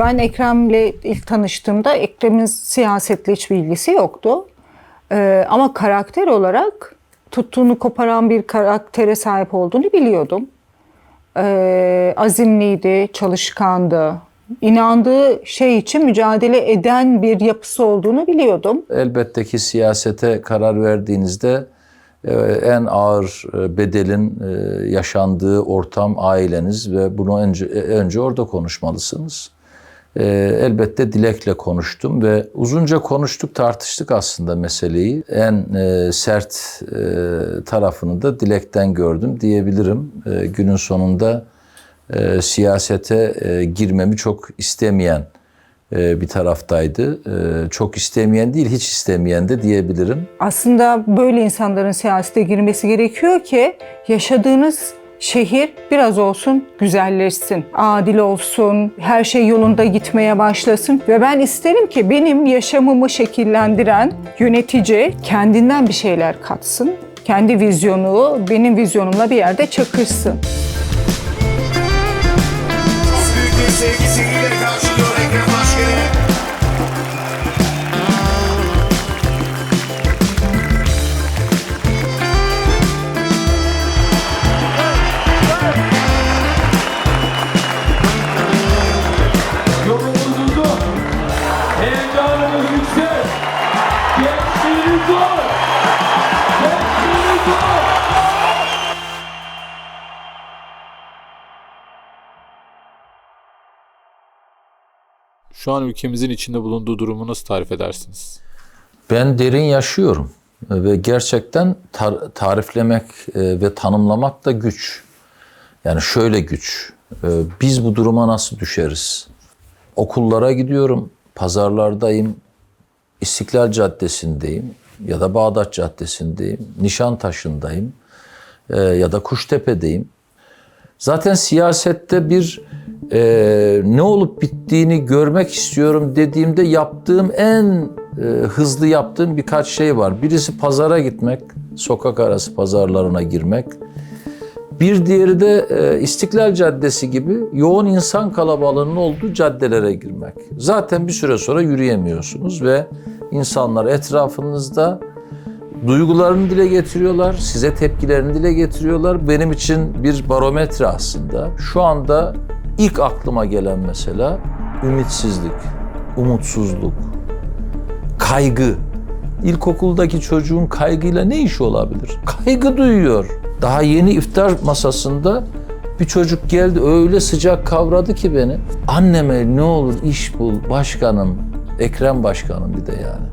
Ben Ekrem'le ilk tanıştığımda Ekrem'in siyasetle hiçbir ilgisi yoktu. Ee, ama karakter olarak tuttuğunu koparan bir karaktere sahip olduğunu biliyordum. Ee, azimliydi, çalışkandı. İnandığı şey için mücadele eden bir yapısı olduğunu biliyordum. Elbette ki siyasete karar verdiğinizde e, en ağır e, bedelin e, yaşandığı ortam aileniz ve bunu önce, önce orada konuşmalısınız. Elbette Dilek'le konuştum ve uzunca konuştuk, tartıştık aslında meseleyi. En sert tarafını da Dilek'ten gördüm diyebilirim. Günün sonunda siyasete girmemi çok istemeyen bir taraftaydı. Çok istemeyen değil, hiç istemeyen de diyebilirim. Aslında böyle insanların siyasete girmesi gerekiyor ki yaşadığınız şehir biraz olsun güzelleşsin, adil olsun, her şey yolunda gitmeye başlasın ve ben isterim ki benim yaşamımı şekillendiren yönetici kendinden bir şeyler katsın. Kendi vizyonu benim vizyonumla bir yerde çakışsın. Büyük bir sevgisiyle Heyecanımız yüksek. Gençliğimiz zor. Gençliğimiz zor. Şu an ülkemizin içinde bulunduğu durumu nasıl tarif edersiniz? Ben derin yaşıyorum ve gerçekten tar- tariflemek e, ve tanımlamak da güç. Yani şöyle güç. E, Biz bu duruma nasıl düşeriz? Okullara gidiyorum, pazarlardayım, İstiklal Caddesi'ndeyim ya da Bağdat Caddesi'ndeyim, Nişantaşı'ndayım e, ya da Kuştepe'deyim. Zaten siyasette bir e, ne olup bittiğini görmek istiyorum dediğimde yaptığım en e, hızlı yaptığım birkaç şey var. Birisi pazara gitmek, sokak arası pazarlarına girmek. Bir diğeri de e, İstiklal Caddesi gibi yoğun insan kalabalığının olduğu caddelere girmek. Zaten bir süre sonra yürüyemiyorsunuz ve insanlar etrafınızda duygularını dile getiriyorlar, size tepkilerini dile getiriyorlar. Benim için bir barometre aslında. Şu anda ilk aklıma gelen mesela ümitsizlik, umutsuzluk, kaygı. İlkokuldaki çocuğun kaygıyla ne işi olabilir? Kaygı duyuyor. Daha yeni iftar masasında bir çocuk geldi öyle sıcak kavradı ki beni. Anneme ne olur iş bul başkanım, Ekrem başkanım bir de yani.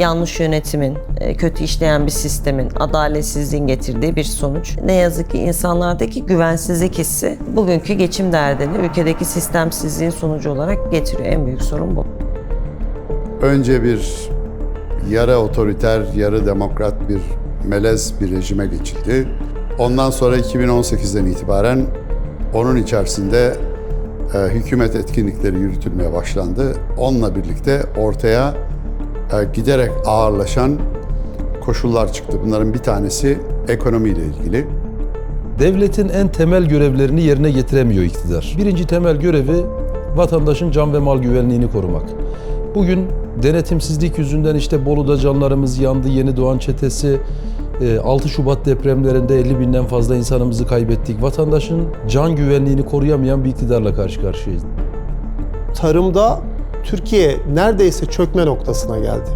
yanlış yönetimin, e, kötü işleyen bir sistemin, adaletsizliğin getirdiği bir sonuç. Ne yazık ki insanlardaki güvensizlik hissi bugünkü geçim derdini ülkedeki sistemsizliğin sonucu olarak getiriyor. En büyük sorun bu. önce bir yarı otoriter, yarı demokrat bir melez bir rejime geçildi. Ondan sonra 2018'den itibaren onun içerisinde e, hükümet etkinlikleri yürütülmeye başlandı. Onunla birlikte ortaya e, giderek ağırlaşan koşullar çıktı. Bunların bir tanesi ekonomiyle ilgili. Devletin en temel görevlerini yerine getiremiyor iktidar. Birinci temel görevi vatandaşın can ve mal güvenliğini korumak. Bugün denetimsizlik yüzünden işte Bolu'da canlarımız yandı, Yeni Doğan çetesi, e, 6 Şubat depremlerinde 50 binden fazla insanımızı kaybettik. Vatandaşın can güvenliğini koruyamayan bir iktidarla karşı karşıyayız. tarımda Türkiye neredeyse çökme noktasına geldi.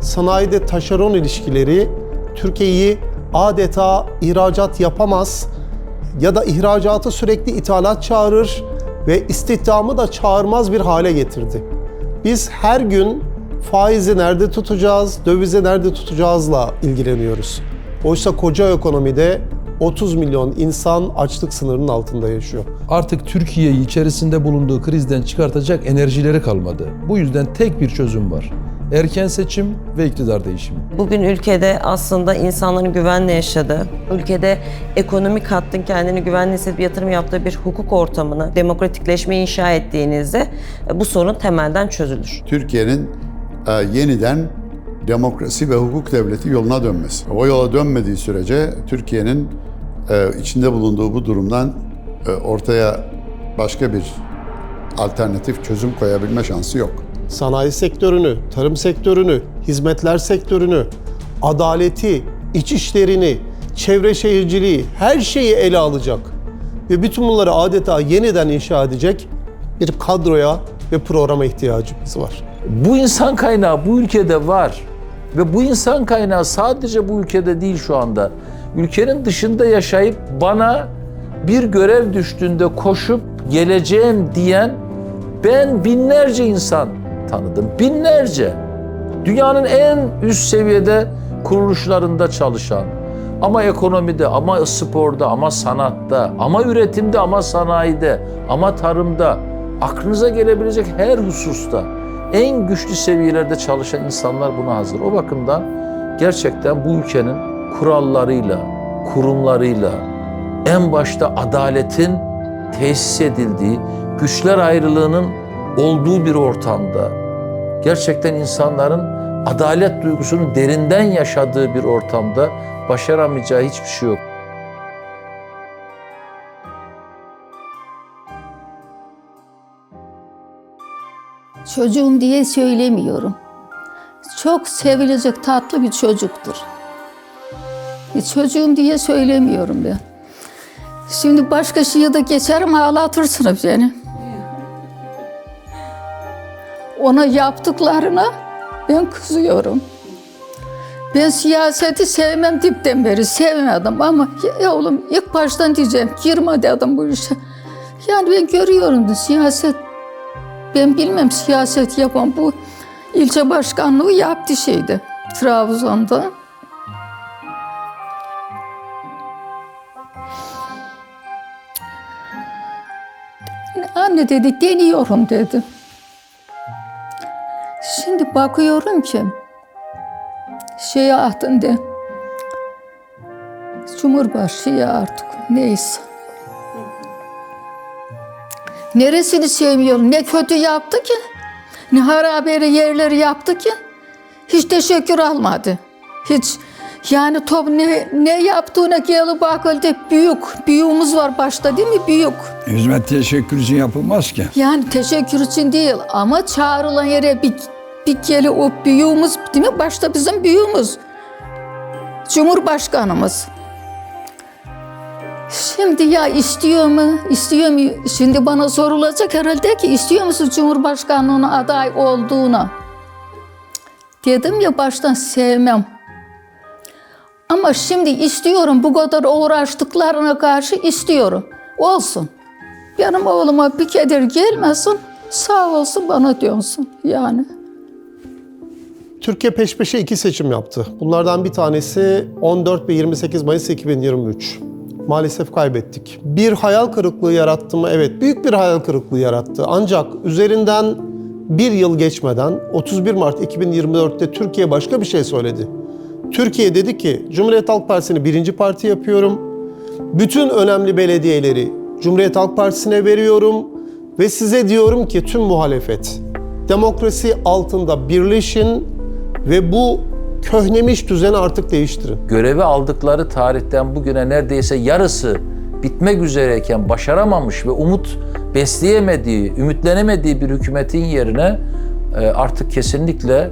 Sanayide taşeron ilişkileri Türkiye'yi adeta ihracat yapamaz ya da ihracatı sürekli ithalat çağırır ve istihdamı da çağırmaz bir hale getirdi. Biz her gün faizi nerede tutacağız, dövizi nerede tutacağızla ilgileniyoruz. Oysa koca ekonomide 30 milyon insan açlık sınırının altında yaşıyor. Artık Türkiye'yi içerisinde bulunduğu krizden çıkartacak enerjileri kalmadı. Bu yüzden tek bir çözüm var. Erken seçim ve iktidar değişimi. Bugün ülkede aslında insanların güvenle yaşadığı, ülkede ekonomik hattın kendini güvenli hissedip yatırım yaptığı bir hukuk ortamını, demokratikleşmeyi inşa ettiğinizde e, bu sorun temelden çözülür. Türkiye'nin e, yeniden demokrasi ve hukuk devleti yoluna dönmesi. O yola dönmediği sürece Türkiye'nin e, içinde bulunduğu bu durumdan e, ortaya başka bir alternatif çözüm koyabilme şansı yok. Sanayi sektörünü, tarım sektörünü, hizmetler sektörünü, adaleti, iç işlerini, çevre şehirciliği her şeyi ele alacak. Ve bütün bunları adeta yeniden inşa edecek bir kadroya ve programa ihtiyacımız var. Bu insan kaynağı bu ülkede var. Ve bu insan kaynağı sadece bu ülkede değil şu anda. Ülkenin dışında yaşayıp bana bir görev düştüğünde koşup geleceğim diyen ben binlerce insan tanıdım. Binlerce. Dünyanın en üst seviyede kuruluşlarında çalışan ama ekonomide, ama sporda, ama sanatta, ama üretimde, ama sanayide, ama tarımda aklınıza gelebilecek her hususta en güçlü seviyelerde çalışan insanlar buna hazır. O bakımdan gerçekten bu ülkenin kurallarıyla, kurumlarıyla, en başta adaletin tesis edildiği, güçler ayrılığının olduğu bir ortamda gerçekten insanların adalet duygusunu derinden yaşadığı bir ortamda başaramayacağı hiçbir şey yok. Çocuğum diye söylemiyorum. Çok sevilecek tatlı bir çocuktur. Çocuğum diye söylemiyorum ben. Şimdi başka şeye de geçerim ağlatırsınız beni. Ona yaptıklarına ben kızıyorum. Ben siyaseti sevmem dipten beri sevmedim ama ya oğlum ilk baştan diyeceğim girme dedim bu işe. Yani ben görüyorum da siyaset ben bilmem siyaset yapan bu ilçe başkanlığı yaptı şeydi Trabzon'da. Anne dedi deniyorum dedi. Şimdi bakıyorum ki şeye attın de Cumhurbaşıya artık neyse. Neresini sevmiyorum? Ne kötü yaptı ki? Ne harabeli yerleri yaptı ki? Hiç teşekkür almadı. Hiç yani top ne, ne yaptığına gelip bakıldı. Büyük, büyüğümüz var başta değil mi? Büyük. Hizmet teşekkür için yapılmaz ki. Yani teşekkür için değil ama çağrılan yere bir, bir geli o büyüğümüz değil mi? Başta bizim büyüğümüz. Cumhurbaşkanımız. Şimdi ya istiyor mu? İstiyor mu? Şimdi bana sorulacak herhalde ki istiyor musun Cumhurbaşkanlığına aday olduğunu? Dedim ya baştan sevmem. Ama şimdi istiyorum bu kadar uğraştıklarına karşı istiyorum. Olsun. Benim oğluma bir keder gelmesin, sağ olsun bana dönsün yani. Türkiye peş peşe iki seçim yaptı. Bunlardan bir tanesi 14 ve 28 Mayıs 2023. Maalesef kaybettik. Bir hayal kırıklığı yarattı mı? Evet, büyük bir hayal kırıklığı yarattı. Ancak üzerinden bir yıl geçmeden 31 Mart 2024'te Türkiye başka bir şey söyledi. Türkiye dedi ki Cumhuriyet Halk Partisi'ni birinci parti yapıyorum. Bütün önemli belediyeleri Cumhuriyet Halk Partisi'ne veriyorum ve size diyorum ki tüm muhalefet demokrasi altında birleşin ve bu köhnemiş düzeni artık değiştirin. Görevi aldıkları tarihten bugüne neredeyse yarısı bitmek üzereyken başaramamış ve umut besleyemediği, ümitlenemediği bir hükümetin yerine e, artık kesinlikle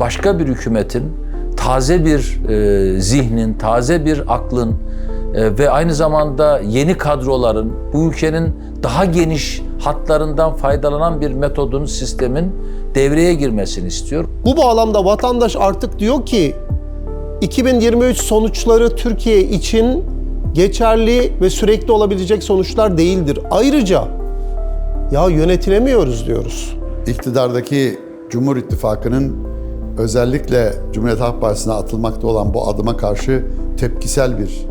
başka bir hükümetin, taze bir e, zihnin, taze bir aklın e, ve aynı zamanda yeni kadroların bu ülkenin daha geniş hatlarından faydalanan bir metodun, sistemin devreye girmesini istiyor. Bu bağlamda vatandaş artık diyor ki 2023 sonuçları Türkiye için geçerli ve sürekli olabilecek sonuçlar değildir. Ayrıca ya yönetilemiyoruz diyoruz. İktidardaki Cumhur İttifakı'nın özellikle Cumhuriyet Halk Partisi'ne atılmakta olan bu adıma karşı tepkisel bir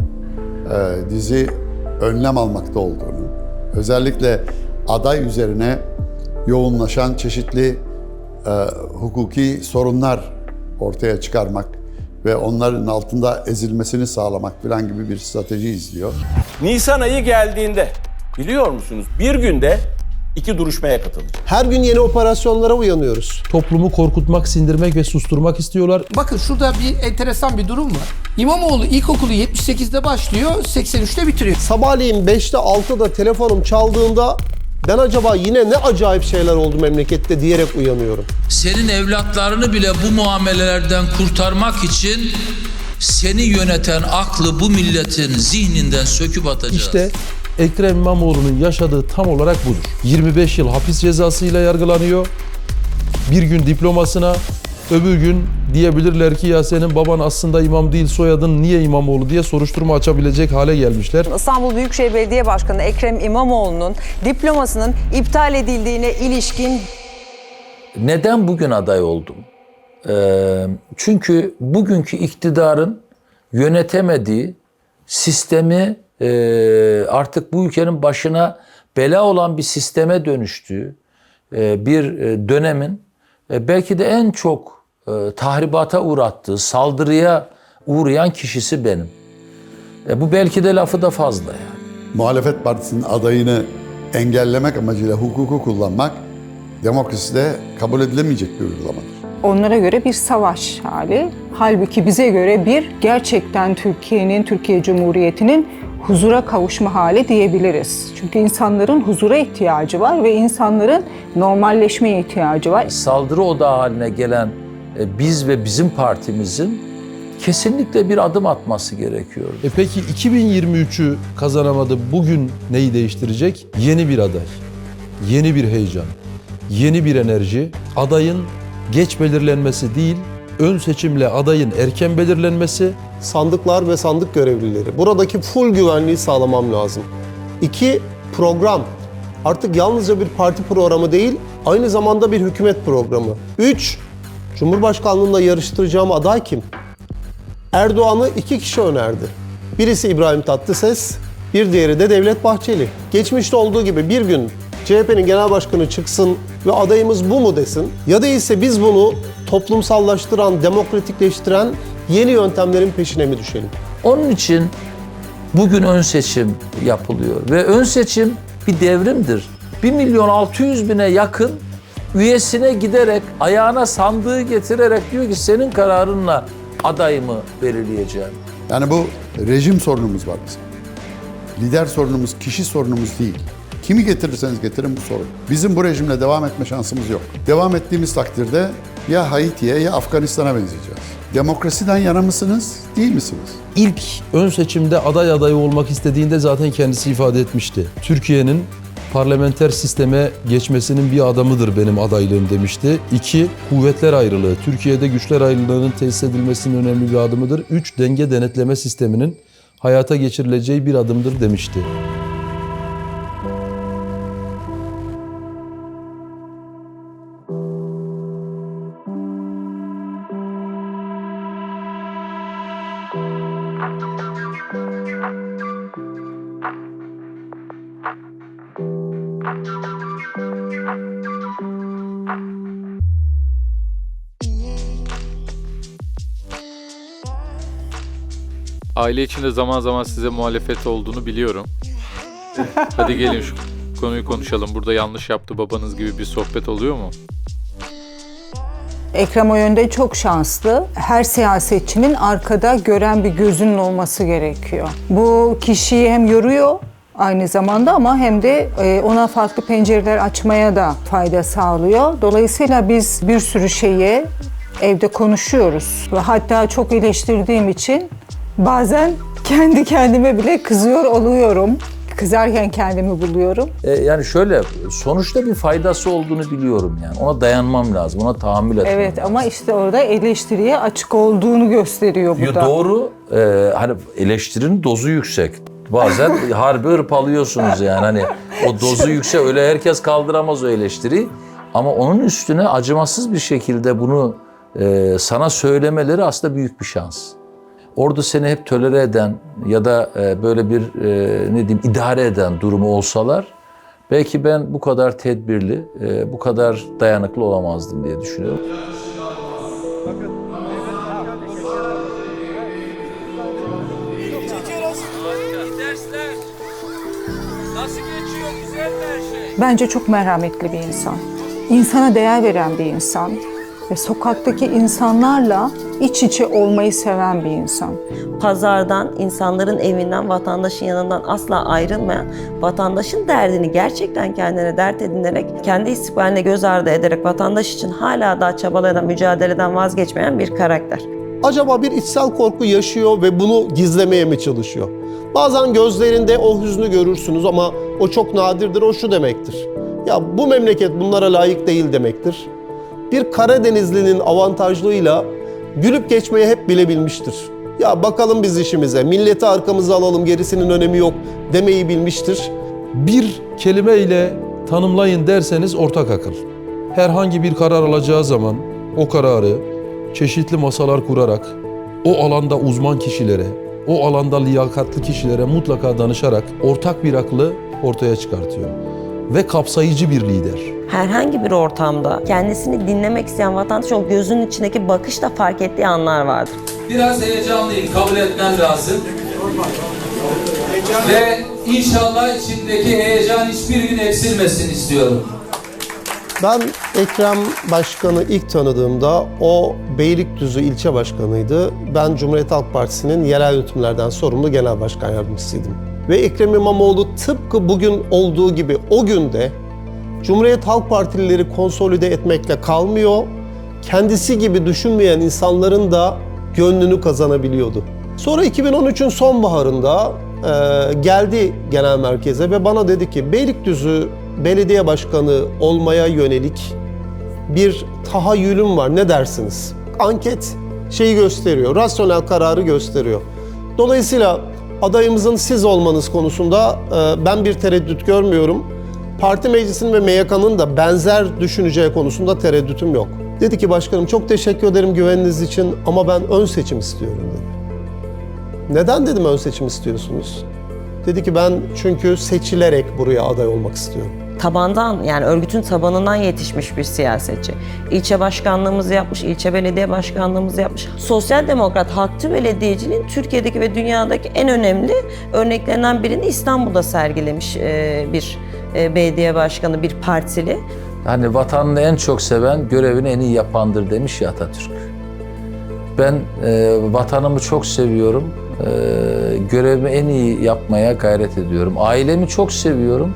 e, dizi önlem almakta olduğunu, özellikle aday üzerine yoğunlaşan çeşitli e, hukuki sorunlar ortaya çıkarmak ve onların altında ezilmesini sağlamak falan gibi bir strateji izliyor. Nisan ayı geldiğinde biliyor musunuz bir günde iki duruşmaya katılacak. Her gün yeni operasyonlara uyanıyoruz. Toplumu korkutmak, sindirmek ve susturmak istiyorlar. Bakın şurada bir enteresan bir durum var. İmamoğlu ilkokulu 78'de başlıyor, 83'te bitiriyor. Sabahleyin 5'te 6'da telefonum çaldığında Ben acaba yine ne acayip şeyler oldu memlekette diyerek uyanıyorum. Senin evlatlarını bile bu muamelelerden kurtarmak için seni yöneten aklı bu milletin zihninden söküp atacağız. İşte Ekrem İmamoğlu'nun yaşadığı tam olarak budur. 25 yıl hapis cezasıyla yargılanıyor. Bir gün diplomasına, öbür gün diyebilirler ki ya senin baban aslında imam değil soyadın niye İmamoğlu diye soruşturma açabilecek hale gelmişler. İstanbul Büyükşehir Belediye Başkanı Ekrem İmamoğlu'nun diplomasının iptal edildiğine ilişkin Neden bugün aday oldum? Ee, çünkü bugünkü iktidarın yönetemediği sistemi e, artık bu ülkenin başına bela olan bir sisteme dönüştüğü e, bir e, dönemin e, belki de en çok e, tahribata uğrattığı, saldırıya uğrayan kişisi benim. E, bu belki de lafı da fazla yani. Muhalefet partisinin adayını engellemek amacıyla hukuku kullanmak demokraside kabul edilemeyecek bir uygulamadır. Onlara göre bir savaş hali. Halbuki bize göre bir gerçekten Türkiye'nin, Türkiye Cumhuriyeti'nin huzura kavuşma hali diyebiliriz. Çünkü insanların huzura ihtiyacı var ve insanların normalleşmeye ihtiyacı var. Saldırı odağı haline gelen e, biz ve bizim partimizin kesinlikle bir adım atması gerekiyor. E peki 2023'ü kazanamadı. Bugün neyi değiştirecek? Yeni bir aday, yeni bir heyecan, yeni bir enerji. Adayın geç belirlenmesi değil, ön seçimle adayın erken belirlenmesi. Sandıklar ve sandık görevlileri. Buradaki full güvenliği sağlamam lazım. İki, program. Artık yalnızca bir parti programı değil, aynı zamanda bir hükümet programı. Üç, Cumhurbaşkanlığında yarıştıracağım aday kim? Erdoğan'ı iki kişi önerdi. Birisi İbrahim Tatlıses, bir diğeri de Devlet Bahçeli. Geçmişte olduğu gibi bir gün CHP'nin genel başkanı çıksın ve adayımız bu mu desin ya değilse biz bunu toplumsallaştıran, demokratikleştiren yeni yöntemlerin peşine mi düşelim? Onun için bugün ön seçim yapılıyor ve ön seçim bir devrimdir. 1 milyon 600 bine yakın üyesine giderek ayağına sandığı getirerek diyor ki senin kararınla adayımı belirleyeceğim. Yani bu rejim sorunumuz var bizim. Lider sorunumuz, kişi sorunumuz değil. Kimi getirirseniz getirin bu sorun. Bizim bu rejimle devam etme şansımız yok. Devam ettiğimiz takdirde ya Haiti'ye ya Afganistan'a benzeyeceğiz. Demokrasiden yana mısınız, değil misiniz? İlk ön seçimde aday adayı olmak istediğinde zaten kendisi ifade etmişti. Türkiye'nin parlamenter sisteme geçmesinin bir adamıdır benim adaylığım demişti. İki, kuvvetler ayrılığı. Türkiye'de güçler ayrılığının tesis edilmesinin önemli bir adımıdır. Üç, denge denetleme sisteminin hayata geçirileceği bir adımdır demişti. Aile içinde zaman zaman size muhalefet olduğunu biliyorum. Hadi gelin şu konuyu konuşalım. Burada yanlış yaptı babanız gibi bir sohbet oluyor mu? Ekrem o yönde çok şanslı. Her siyasetçinin arkada gören bir gözünün olması gerekiyor. Bu kişiyi hem yoruyor aynı zamanda ama hem de e, ona farklı pencereler açmaya da fayda sağlıyor. Dolayısıyla biz bir sürü şeyi evde konuşuyoruz. Hatta çok eleştirdiğim için bazen kendi kendime bile kızıyor oluyorum. Kızarken kendimi buluyorum. E, yani şöyle sonuçta bir faydası olduğunu biliyorum yani. Ona dayanmam lazım, ona tahammül etmem Evet lazım. ama işte orada eleştiriye açık olduğunu gösteriyor bu Yo, da. doğru. Ee, hani eleştirinin dozu yüksek. Bazen harbi hırpalıyorsunuz yani. Hani o dozu yüksek. Öyle herkes kaldıramaz o eleştiriyi. Ama onun üstüne acımasız bir şekilde bunu e, sana söylemeleri aslında büyük bir şans. Orada seni hep tolere eden ya da e, böyle bir e, ne diyeyim idare eden durumu olsalar belki ben bu kadar tedbirli, e, bu kadar dayanıklı olamazdım diye düşünüyorum. Bence çok merhametli bir insan. İnsana değer veren bir insan. Ve sokaktaki insanlarla iç içe olmayı seven bir insan. Pazardan, insanların evinden, vatandaşın yanından asla ayrılmayan, vatandaşın derdini gerçekten kendine dert edinerek, kendi istikbaline göz ardı ederek vatandaş için hala daha çabalayan, mücadeleden vazgeçmeyen bir karakter. Acaba bir içsel korku yaşıyor ve bunu gizlemeye mi çalışıyor? Bazen gözlerinde o hüznü görürsünüz ama o çok nadirdir, o şu demektir. Ya bu memleket bunlara layık değil demektir. Bir Karadenizlinin avantajlığıyla gülüp geçmeyi hep bilebilmiştir. Ya bakalım biz işimize, milleti arkamıza alalım gerisinin önemi yok demeyi bilmiştir. Bir kelime ile tanımlayın derseniz ortak akıl. Herhangi bir karar alacağı zaman o kararı çeşitli masalar kurarak o alanda uzman kişilere, o alanda liyakatlı kişilere mutlaka danışarak ortak bir aklı ortaya çıkartıyor. Ve kapsayıcı bir lider. Herhangi bir ortamda kendisini dinlemek isteyen vatandaş o gözünün içindeki bakışla fark ettiği anlar vardır. Biraz heyecanlıyım, kabul etmem lazım. Ve inşallah içindeki heyecan hiçbir gün eksilmesin istiyorum. Ben Ekrem Başkan'ı ilk tanıdığımda o Beylikdüzü ilçe başkanıydı. Ben Cumhuriyet Halk Partisi'nin yerel yönetimlerden sorumlu genel başkan yardımcısıydım. Ve Ekrem İmamoğlu tıpkı bugün olduğu gibi o günde Cumhuriyet Halk Partilileri konsolide etmekle kalmıyor, kendisi gibi düşünmeyen insanların da gönlünü kazanabiliyordu. Sonra 2013'ün sonbaharında e, geldi genel merkeze ve bana dedi ki Beylikdüzü belediye başkanı olmaya yönelik bir tahayyülüm var ne dersiniz? Anket şeyi gösteriyor, rasyonel kararı gösteriyor. Dolayısıyla adayımızın siz olmanız konusunda e, ben bir tereddüt görmüyorum. Parti meclisinin ve MYK'nın da benzer düşüneceği konusunda tereddütüm yok. Dedi ki başkanım çok teşekkür ederim güveniniz için ama ben ön seçim istiyorum dedi. Neden dedim ön seçim istiyorsunuz? Dedi ki ben çünkü seçilerek buraya aday olmak istiyorum. tabandan yani örgütün tabanından yetişmiş bir siyasetçi. İlçe başkanlığımızı yapmış, ilçe belediye başkanlığımızı yapmış. Sosyal Demokrat Halkçı Belediyeciliğin Türkiye'deki ve dünyadaki en önemli örneklerinden birini İstanbul'da sergilemiş bir e, belediye başkanı, bir partili. Hani vatanını en çok seven görevini en iyi yapandır demiş ya Atatürk. Ben e, vatanımı çok seviyorum. E, görevimi en iyi yapmaya gayret ediyorum. Ailemi çok seviyorum.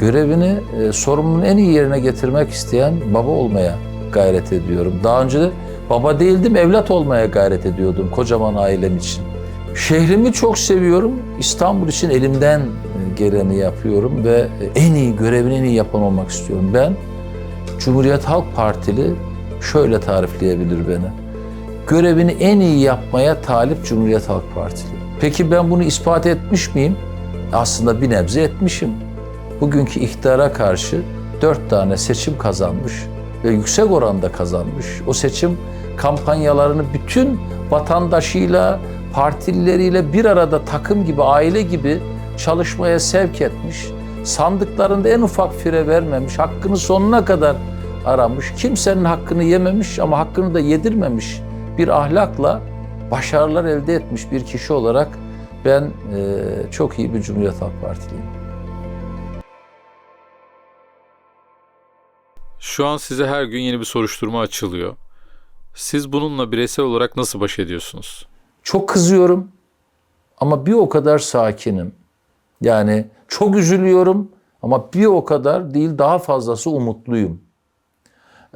Görevini, e, sorumluluğunu en iyi yerine getirmek isteyen baba olmaya gayret ediyorum. Daha önce de baba değildim, evlat olmaya gayret ediyordum kocaman ailem için. Şehrimi çok seviyorum. İstanbul için elimden e, geleni yapıyorum ve en iyi görevini en iyi yapan olmak istiyorum. Ben Cumhuriyet Halk Partili şöyle tarifleyebilir beni. Görevini en iyi yapmaya talip Cumhuriyet Halk Partili. Peki ben bunu ispat etmiş miyim? Aslında bir nebze etmişim. Bugünkü iktidara karşı dört tane seçim kazanmış ve yüksek oranda kazanmış. O seçim kampanyalarını bütün vatandaşıyla, partilileriyle bir arada takım gibi, aile gibi çalışmaya sevk etmiş. Sandıklarında en ufak fire vermemiş, hakkını sonuna kadar aramış. Kimsenin hakkını yememiş ama hakkını da yedirmemiş bir ahlakla başarılar elde etmiş bir kişi olarak ben e, çok iyi bir Cumhuriyet Halk Partiliyim. Şu an size her gün yeni bir soruşturma açılıyor. Siz bununla bireysel olarak nasıl baş ediyorsunuz? Çok kızıyorum ama bir o kadar sakinim. Yani çok üzülüyorum ama bir o kadar değil daha fazlası umutluyum.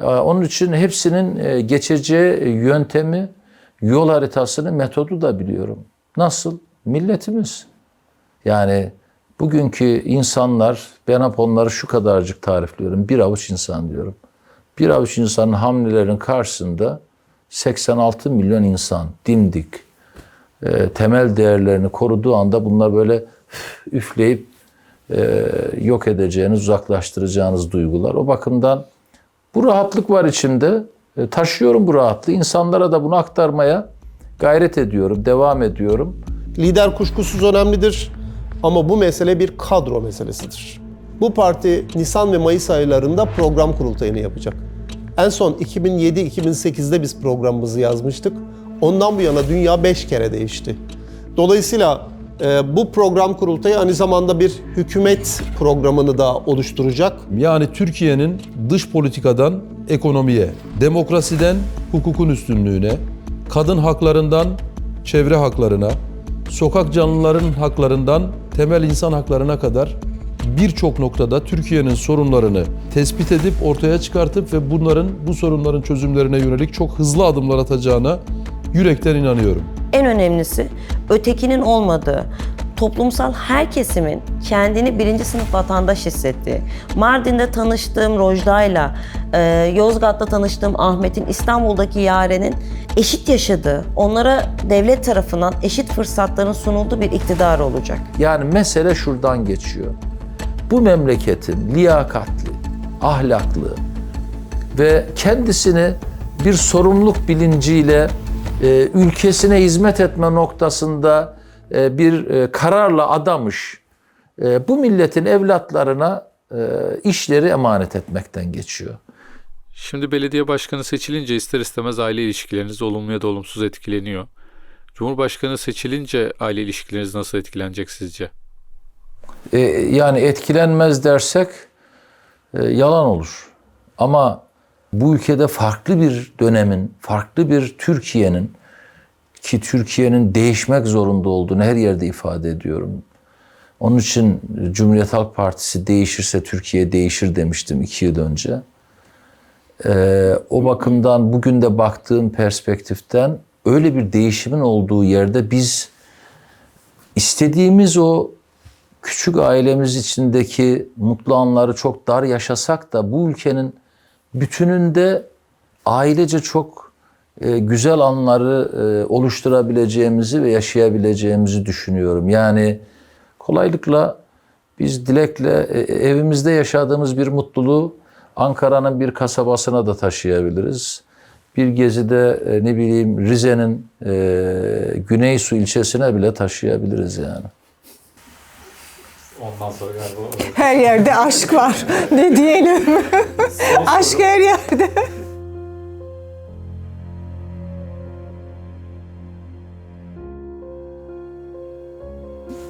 Ee, Onun için hepsinin e, geçeceği yöntemi, yol haritasını, metodu da biliyorum. Nasıl? Milletimiz. Yani bugünkü insanlar, ben hep onları şu kadarcık tarifliyorum. Bir avuç insan diyorum. Bir avuç insanın hamlelerin karşısında 86 milyon insan dimdik, e, temel değerlerini koruduğu anda bunlar böyle üfleyip e, yok edeceğiniz, uzaklaştıracağınız duygular. O bakımdan bu rahatlık var içimde. E, taşıyorum bu rahatlığı. İnsanlara da bunu aktarmaya gayret ediyorum, devam ediyorum. Lider kuşkusuz önemlidir ama bu mesele bir kadro meselesidir. Bu parti Nisan ve Mayıs aylarında program kurultayını yapacak. En son 2007-2008'de biz programımızı yazmıştık. Ondan bu yana dünya 5 kere değişti. Dolayısıyla Ee, bu program kurultayı aynı zamanda bir hükümet programını da oluşturacak. Yani Türkiye'nin dış politikadan ekonomiye, demokrasiden hukukun üstünlüğüne, kadın haklarından çevre haklarına, sokak canlıların haklarından temel insan haklarına kadar birçok noktada Türkiye'nin sorunlarını tespit edip ortaya çıkartıp ve bunların bu sorunların çözümlerine yönelik çok hızlı adımlar atacağına yürekten inanıyorum. En önemlisi ötekinin olmadığı, toplumsal her kesimin kendini birinci sınıf vatandaş hissettiği, Mardin'de tanıştığım Rojda'yla, e, Yozgat'ta tanıştığım Ahmet'in, İstanbul'daki Yaren'in eşit yaşadığı, onlara devlet tarafından eşit fırsatların sunulduğu bir iktidar olacak. Yani mesele şuradan geçiyor. Bu memleketin liyakatli, ahlaklı ve kendisini bir sorumluluk bilinciyle e, ülkesine hizmet etme noktasında e, bir e, kararla adamış e, bu milletin evlatlarına e, işleri emanet etmekten geçiyor. Şimdi belediye başkanı seçilince ister istemez aile ilişkileriniz olumlu ya da olumsuz etkileniyor. Cumhurbaşkanı seçilince aile ilişkileriniz nasıl etkilenecek sizce? E, yani etkilenmez dersek e, yalan olur. Ama bu ülkede farklı bir dönemin, farklı bir Türkiye'nin ki Türkiye'nin değişmek zorunda olduğunu her yerde ifade ediyorum. Onun için Cumhuriyet Halk Partisi değişirse Türkiye değişir demiştim iki yıl önce. Ee, o bakımdan bugün de baktığım perspektiften öyle bir değişimin olduğu yerde biz istediğimiz o küçük ailemiz içindeki mutlu anları çok dar yaşasak da bu ülkenin bütününde ailece çok e, güzel anları e, oluşturabileceğimizi ve yaşayabileceğimizi düşünüyorum. Yani kolaylıkla biz dilekle e, evimizde yaşadığımız bir mutluluğu Ankara'nın bir kasabasına da taşıyabiliriz. Bir gezide e, ne bileyim Rize'nin e, Güneysu ilçesine bile taşıyabiliriz yani. Ondan sonra galiba Her yerde aşk var. Ne diyelim? aşk her yerde.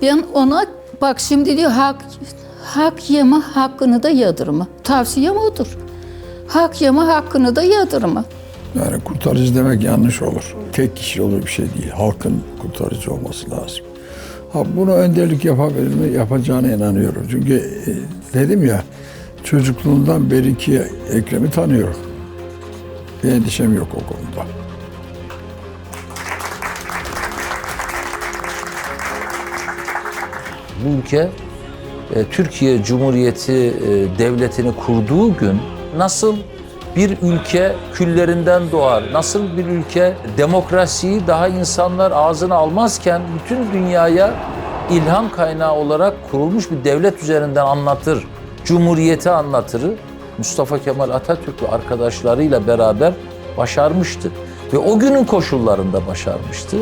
Ben ona bak şimdi diyor hak hak yeme hakkını da yadırma. Tavsiyem odur. Hak yeme hakkını da yadırma. Yani kurtarıcı demek yanlış olur. Tek kişi olur bir şey değil. Halkın kurtarıcı olması lazım. Ha bunu önderlik yapabilir mi? Yapacağına inanıyorum. Çünkü e, dedim ya çocukluğundan beri ki Ekrem'i tanıyorum. Bir endişem yok o konuda. Bu ülke Türkiye Cumhuriyeti e, devletini kurduğu gün nasıl bir ülke küllerinden doğar, nasıl bir ülke demokrasiyi daha insanlar ağzına almazken bütün dünyaya ilham kaynağı olarak kurulmuş bir devlet üzerinden anlatır, cumhuriyeti anlatır. Mustafa Kemal Atatürk ve arkadaşlarıyla beraber başarmıştı. Ve o günün koşullarında başarmıştı.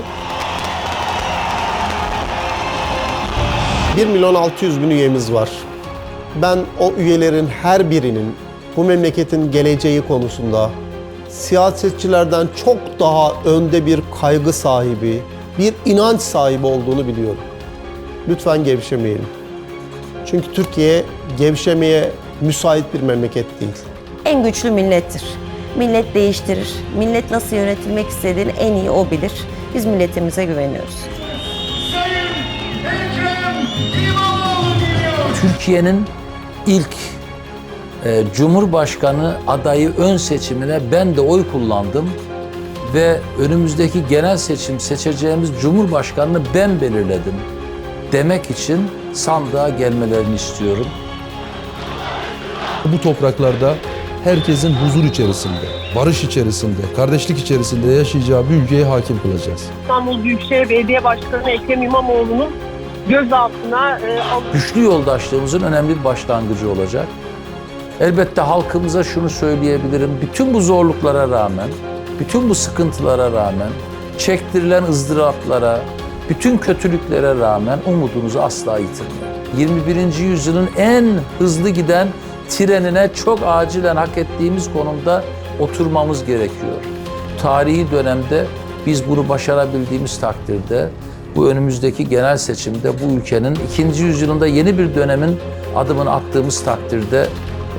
1 milyon 600 bin üyemiz var. Ben o üyelerin her birinin bu memleketin geleceği konusunda siyasetçilerden çok daha önde bir kaygı sahibi, bir inanç sahibi olduğunu biliyorum. Lütfen gevşemeyelim. Çünkü Türkiye gevşemeye müsait bir memleket değil. En güçlü millettir. Millet değiştirir. Millet nasıl yönetilmek istediğini en iyi o bilir. Biz milletimize güveniyoruz. Türkiye'nin ilk e, Cumhurbaşkanı adayı ön seçimine ben de oy kullandım ve önümüzdeki genel seçim seçeceğimiz Cumhurbaşkanını ben belirledim demek için sandığa gelmelerini istiyorum. Bu topraklarda herkesin huzur içerisinde, barış içerisinde, kardeşlik içerisinde yaşayacağı bir ülkeye hakim kılacağız. İstanbul Büyükşehir Belediye Başkanı Ekrem İmamoğlu'nun gözaltına e, güçlü yoldaşlığımızın önemli bir başlangıcı olacak. Elbette halkımıza şunu söyleyebilirim. Bütün bu zorluklara rağmen, bütün bu sıkıntılara rağmen, çektirilen ızdıraplara, bütün kötülüklere rağmen umudunuzu asla yitirmeyin. 21. yüzyılın en hızlı giden trenine çok acilen hak ettiğimiz konumda oturmamız gerekiyor. Tarihi dönemde biz bunu başarabildiğimiz takdirde bu önümüzdeki genel seçimde bu ülkenin ikinci yüzyılında yeni bir dönemin adımını attığımız takdirde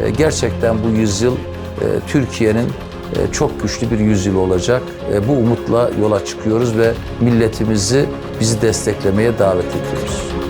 e, gerçekten bu yüzyıl e, Türkiye'nin e, çok güçlü bir yüzyıl olacak. Bu umutla yola çıkıyoruz ve milletimizi bizi desteklemeye davet ediyoruz.